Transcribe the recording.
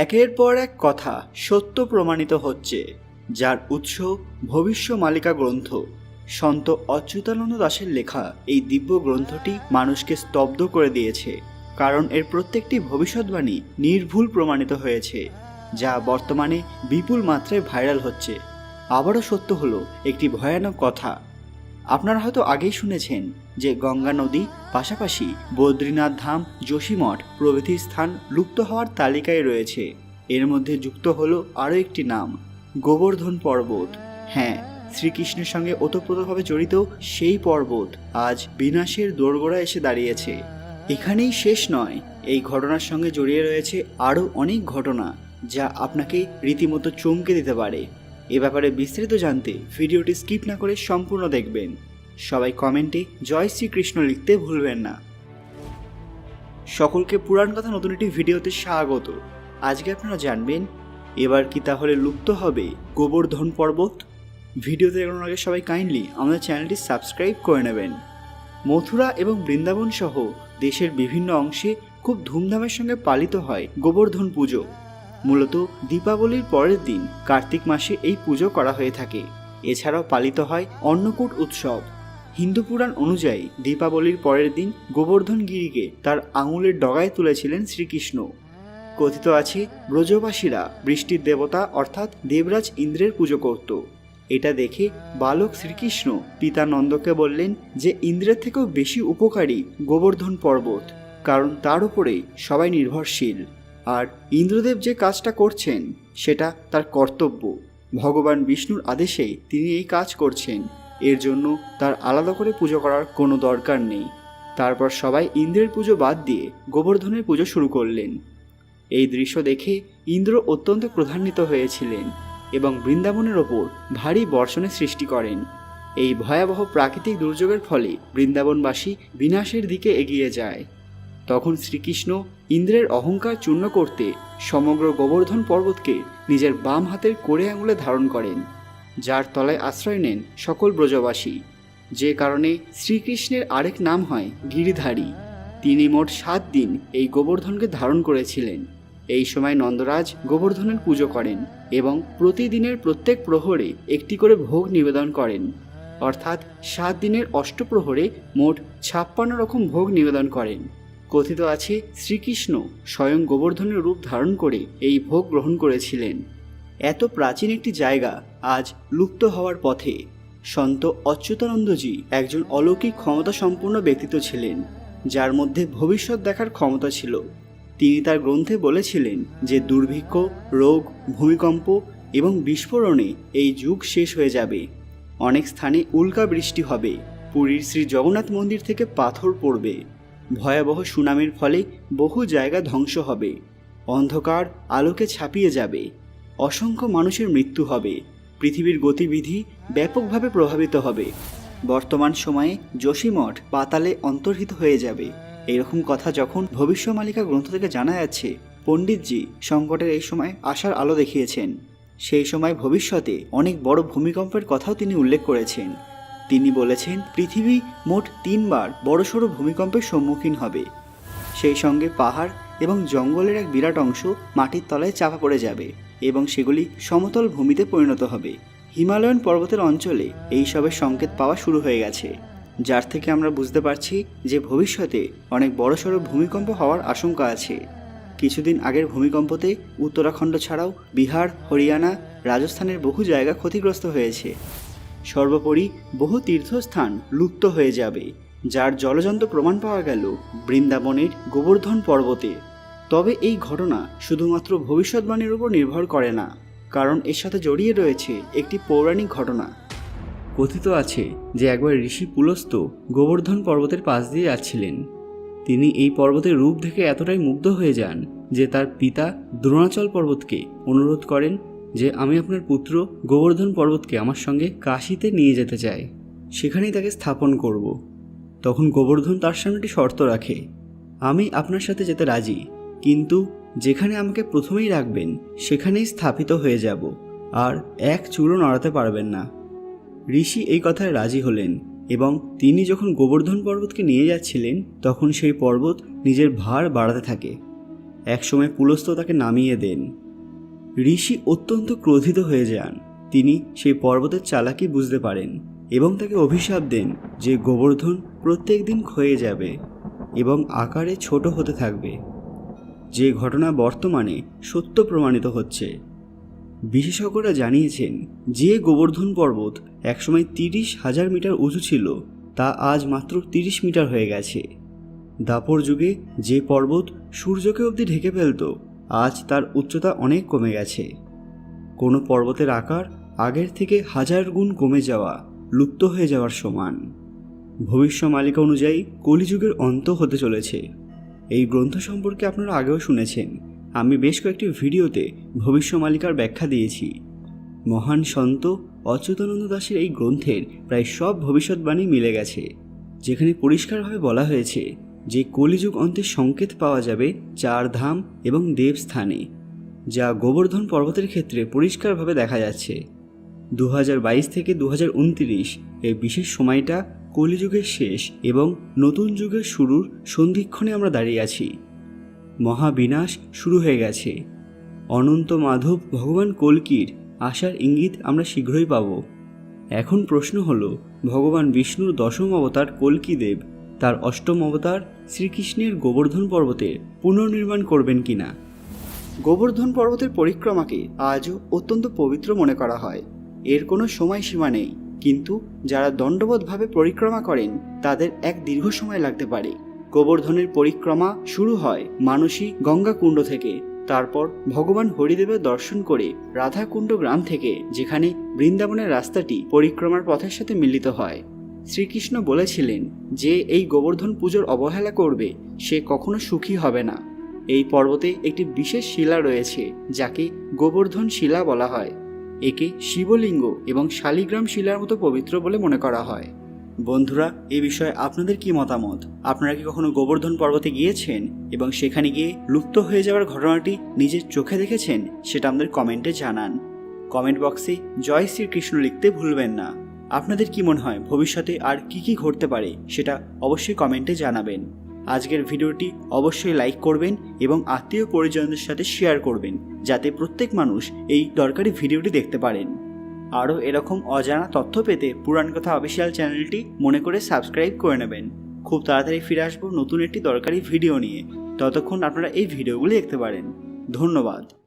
একের পর এক কথা সত্য প্রমাণিত হচ্ছে, যার উৎস ভবিষ্য মালিকা গ্রন্থ সন্ত অচ্যুতানন্দ দাসের লেখা এই দিব্য গ্রন্থটি মানুষকে স্তব্ধ করে দিয়েছে, কারণ এর প্রত্যেকটি ভবিষ্যৎবাণী নির্ভুল প্রমাণিত হয়েছে, যা বর্তমানে বিপুল মাত্রায় ভাইরাল হচ্ছে। আবারও সত্য হলো, একটি ভয়ানক কথা। আপনারা হয়তো আগেই শুনেছেন যে গঙ্গা নদী, পাশাপাশি বদ্রীনাথ ধাম যোশীমঠ প্রভৃতি স্থান লুপ্ত হওয়ার তালিকায় রয়েছে। এর মধ্যে যুক্ত হলো আরও একটি নাম, গোবর্ধন পর্বত। হ্যাঁ শ্রীকৃষ্ণের সঙ্গে ওতপ্রোতভাবে জড়িত সেই পর্বত আজ বিনাশের দোরগোড়া এসে দাঁড়িয়েছে। এখানেই শেষ নয়, এই ঘটনার সঙ্গে জড়িয়ে রয়েছে আরও অনেক ঘটনা, যা আপনাকে রীতিমতো চমকে দিতে পারে। এ ব্যাপারে বিস্তারিত জানতে ভিডিওটি স্কিপ না করে সম্পূর্ণ দেখবেন। সবাই কমেন্টে জয় শ্রীকৃষ্ণ লিখতে ভুলবেন না। সকলকে পুরাণ কথা নতুন একটি ভিডিওতে স্বাগত। আজকে আপনারা জানবেন, এবার কি তাহলে লুপ্ত হবে গোবর্ধন পর্বত? ভিডিওতে এগোনোর আগে সবাই কাইন্ডলি আমাদের চ্যানেলটি সাবস্ক্রাইব করে নেবেন। মথুরা এবং বৃন্দাবন সহ দেশের বিভিন্ন অংশে খুব ধুমধামের সঙ্গে পালিত হয় গোবর্ধন পুজো। মূলত দীপাবলির পরের দিন কার্তিক মাসে এই পুজো করা হয়ে থাকে। এছাড়াও পালিত হয় অন্নকূট উৎসব। হিন্দু পুরাণ অনুযায়ী দীপাবলির পরের দিন গোবর্ধন গিরিকে তার আঙুলের ডগায় তুলেছিলেন শ্রীকৃষ্ণ। কথিত আছে, ব্রজবাসীরা বৃষ্টির দেবতা অর্থাৎ দেবরাজ ইন্দ্রের পুজো করত। এটা দেখে বালক শ্রীকৃষ্ণ পিতা নন্দকে বললেন যে ইন্দ্রের থেকেও বেশি উপকারী গোবর্ধন পর্বত, কারণ তার উপরে সবাই নির্ভরশীল। আর ইন্দ্রদেব যে কাজটা করছেন, সেটা তার কর্তব্য। ভগবান বিষ্ণুর আদেশে তিনি এই কাজ করছেন। এর জন্য তার আলাদা করে পুজো করার কোনো দরকার নেই। তারপর সবাই ইন্দ্রের পুজো বাদ দিয়ে গোবর্ধনের পুজো শুরু করলেন। এই দৃশ্য দেখে ইন্দ্র অত্যন্ত ক্রধান্বিত হয়েছিলেন এবং বৃন্দাবনের ওপর ভারী বর্ষণের সৃষ্টি করেন। এই ভয়াবহ প্রাকৃতিক দুর্যোগের ফলে বৃন্দাবনবাসী বিনাশের দিকে এগিয়ে যায়। তখন শ্রীকৃষ্ণ ইন্দ্রের অহংকার চূর্ণ করতে সমগ্র গোবর্ধন পর্বতকে নিজের বাম হাতের কোড়ে আঙুলে ধারণ করেন, যার তলায় আশ্রয় নেন সকল ব্রজবাসী। যে কারণে শ্রীকৃষ্ণের আরেক নাম হয় গিরিধারী। তিনি মোট সাত দিন এই গোবর্ধনকে ধারণ করেছিলেন। এই সময় নন্দরাজ গোবর্ধনের পুজো করেন এবং প্রতিদিনের প্রত্যেক প্রহরে একটি করে ভোগ নিবেদন করেন। অর্থাৎ সাত দিনের অষ্টপ্রহরে মোট ছাপ্পান্ন রকম ভোগ নিবেদন করেন। কথিত আছে, শ্রীকৃষ্ণ স্বয়ং গোবর্ধনের রূপ ধারণ করে এই ভোগ গ্রহণ করেছিলেন। এত প্রাচীন একটি জায়গা আজ লুপ্ত হওয়ার পথে। সন্ত অচ্যুতানন্দজি একজন অলৌকিক ক্ষমতা সম্পন্ন ব্যক্তিত্ব ছিলেন, যার মধ্যে ভবিষ্যৎ দেখার ক্ষমতা ছিল। তিনি তার গ্রন্থে বলেছিলেন যে দুর্ভিক্ষ, রোগ, ভূমিকম্প এবং বিস্ফোরণে এই যুগ শেষ হয়ে যাবে। অনেক স্থানে উল্কা বৃষ্টি হবে। পুরীর শ্রী জগন্নাথ মন্দির থেকে পাথর পড়বে। ভয়াবহ সুনামির ফলে বহু জায়গা ধ্বংস হবে। অন্ধকার আলোকে ছাপিয়ে যাবে। অসংখ্য মানুষের মৃত্যু হবে। পৃথিবীর গতিবিধি ব্যাপকভাবে প্রভাবিত হবে। বর্তমান সময়ে যোশীমঠ পাতালে অন্তর্হিত হয়ে যাবে। এরকম কথা যখন ভবিষ্যমালিকা গ্রন্থ থেকে জানা যাচ্ছে, পণ্ডিতজি সংকটের এই সময় আশার আলো দেখিয়েছেন। সেই সময় ভবিষ্যতে অনেক বড় ভূমিকম্পের কথাও তিনি উল্লেখ করেছেন। তিনি বলেছেন, পৃথিবী মোট তিনবার বড়সড় ভূমিকম্পের সম্মুখীন হবে। সেই সঙ্গে পাহাড় এবং জঙ্গলের এক বিরাট অংশ মাটির তলায় চাপা পড়ে যাবে এবং সেগুলি সমতল ভূমিতে পরিণত হবে। হিমালয়ান পর্বতের অঞ্চলে এই সবের সংকেত পাওয়া শুরু হয়ে গেছে, যার থেকে আমরা বুঝতে পারছি যে ভবিষ্যতে অনেক বড়সড় ভূমিকম্প হওয়ার আশঙ্কা আছে। কিছুদিন আগের ভূমিকম্পতে উত্তরাখণ্ড ছাড়াও বিহার, হরিয়ানা, রাজস্থানের বহু জায়গা ক্ষতিগ্রস্ত হয়েছে। সর্বোপরি বহু তীর্থস্থান লুপ্ত হয়ে যাবে, যার জলজন্ত প্রমাণ পাওয়া গেল বৃন্দাবনের গোবর্ধন পর্বতে। তবে এই ঘটনা শুধুমাত্র ভবিষ্যৎবাণীর উপর নির্ভর করে না, কারণ এর সাথে জড়িয়ে রয়েছে একটি পৌরাণিক ঘটনা। কথিত আছে যে একবার ঋষি পুলস্ত গোবর্ধন পর্বতের পাশ দিয়ে যাচ্ছিলেন। তিনি এই পর্বতের রূপ দেখে এতটাই মুগ্ধ হয়ে যান যে তার পিতা দ্রোণাচল পর্বতকে অনুরোধ করেন যে আমি আপনার পুত্র গোবর্ধন পর্বতকে আমার সঙ্গে কাশিতে নিয়ে যেতে চাই। সেখানেই তাকে স্থাপন করব। তখন গোবর্ধন তার সামনে একটি শর্ত রাখে। আমি আপনার সাথে যেতে রাজি, কিন্তু যেখানে আমাকে প্রথমেই রাখবেন, সেখানেই স্থাপিত হয়ে যাব, আর এক চুলও নড়াতে পারবেন না। ঋষি এই কথায় রাজি হলেন, এবং তিনি যখন গোবর্ধন পর্বতকে নিয়ে যাচ্ছিলেন, তখন সেই পর্বত নিজের ভার বাড়াতে থাকে। একসময় পুলস্ত তাকে নামিয়ে দেন। ঋষি অত্যন্ত ক্রোধিত হয়ে যান। তিনি সেই পর্বতের চালাকি বুঝতে পারেন এবং তাকে অভিশাপ দেন যে গোবর্ধন প্রত্যেক দিন ক্ষয়ে যাবে এবং আকারে ছোট হতে থাকবে। যে ঘটনা বর্তমানে সত্য প্রমাণিত হচ্ছে। বিশেষজ্ঞরা জানিয়েছেন, যে গোবর্ধন পর্বত একসময় তিরিশ হাজার মিটার উঁচু ছিল, তা আজ মাত্র তিরিশ মিটার হয়ে গেছে। দাপর যুগে যে পর্বত সূর্যকে অবধি ঢেকে ফেলত আজ তার উচ্চতা অনেক কমে গেছে। কোনো পর্বতের আকার আগের থেকে হাজার গুণ কমে যাওয়া, লুপ্ত হয়ে যাওয়ার সমান। ভবিষ্যমালিকা অনুযায়ী কলিযুগের অন্ত হতে চলেছে। এই গ্রন্থ সম্পর্কে আপনারা আগেও শুনেছেন। আমি বেশ কয়েকটি ভিডিওতে ভবিষ্যমালিকার ব্যাখ্যা দিয়েছি। মহান সন্ত অচ্যুতানন্দ দাসের এই গ্রন্থের প্রায় সব ভবিষ্যৎবাণী মিলে গেছে, যেখানে পরিষ্কারভাবে বলা হয়েছে যে কলিযুগ অন্তের সংকেত পাওয়া যাবে চার ধাম এবং দেবস্থানে, যা গোবর্ধন পর্বতের ক্ষেত্রে পরিষ্কারভাবে দেখা যাচ্ছে। দু হাজার বাইশ থেকে দু হাজার উনত্রিশ এই বিশেষ সময়টা কলিযুগের শেষ এবং নতুন যুগের শুরুর সন্ধিক্ষণে আমরা দাঁড়িয়ে আছি। মহাবিনাশ শুরু হয়ে গেছে। অনন্ত মাধব ভগবান কল্কির আসার ইঙ্গিত আমরা শীঘ্রই পাব। এখন প্রশ্ন হলো, ভগবান বিষ্ণুর দশম অবতার কল্কি দেব তার অষ্টম অবতার শ্রীকৃষ্ণের গোবর্ধন পর্বতের পুনর্নির্মাণ করবেন কিনা? গোবর্ধন পর্বতের পরিক্রমাকে আজও অত্যন্ত পবিত্র মনে করা হয়। এর কোনো সময়সীমা নেই। কিন্তু যারা দণ্ডবোধভাবে পরিক্রমা করেন, তাদের এক দীর্ঘ সময় লাগতে পারে। গোবর্ধনের পরিক্রমা শুরু হয় মানসী গঙ্গাকুণ্ড থেকে। তারপর ভগবান হরিদেবের দর্শন করে রাধাকুণ্ড গ্রাম থেকে, যেখানে বৃন্দাবনের রাস্তাটি পরিক্রমার পথের সাথে মিলিত হয়। শ্রীকৃষ্ণ বলেছিলেন যে এই গোবর্ধন পুজোর অবহেলা করবে, সে কখনো সুখী হবে না। এই পর্বতে একটি বিশেষ শিলা রয়েছে, যাকে গোবর্ধন শিলা বলা হয়। একে শিবলিঙ্গ এবং শালিগ্রাম শিলার মতো পবিত্র বলে মনে করা হয়। বন্ধুরা, এ বিষয়ে আপনাদের কি মতামত? আপনারা কি কখনো গোবর্ধন পর্বতে গিয়েছেন এবং সেখানে গিয়ে লুপ্ত হয়ে যাওয়ার ঘটনাটি নিজের চোখে দেখেছেন, সেটা আমাদের কমেন্টে জানান। কমেন্ট বক্সে জয় শ্রীকৃষ্ণ লিখতে ভুলবেন না। আপনাদের কি মনে হয় ভবিষ্যতে আর কি কি ঘটতে পারে সেটা অবশ্যই কমেন্টে জানাবেন। আজকের ভিডিওটি অবশ্যই লাইক করবেন এবং আত্মীয় পরিজনদের সাথে শেয়ার করবেন, যাতে প্রত্যেক মানুষ এই দরকারি ভিডিওটি দেখতে পারেন। আরও এরকম অজানা তথ্য পেতে পুরাণ কথা অফিসিয়াল চ্যানেলটি মনে করে সাবস্ক্রাইব করে নেবেন। খুব তাড়াতাড়ি ফিরে আসব নতুন একটি দরকারি ভিডিও নিয়ে। ততক্ষণ আপনারা এই ভিডিওগুলি দেখতে পারেন। ধন্যবাদ।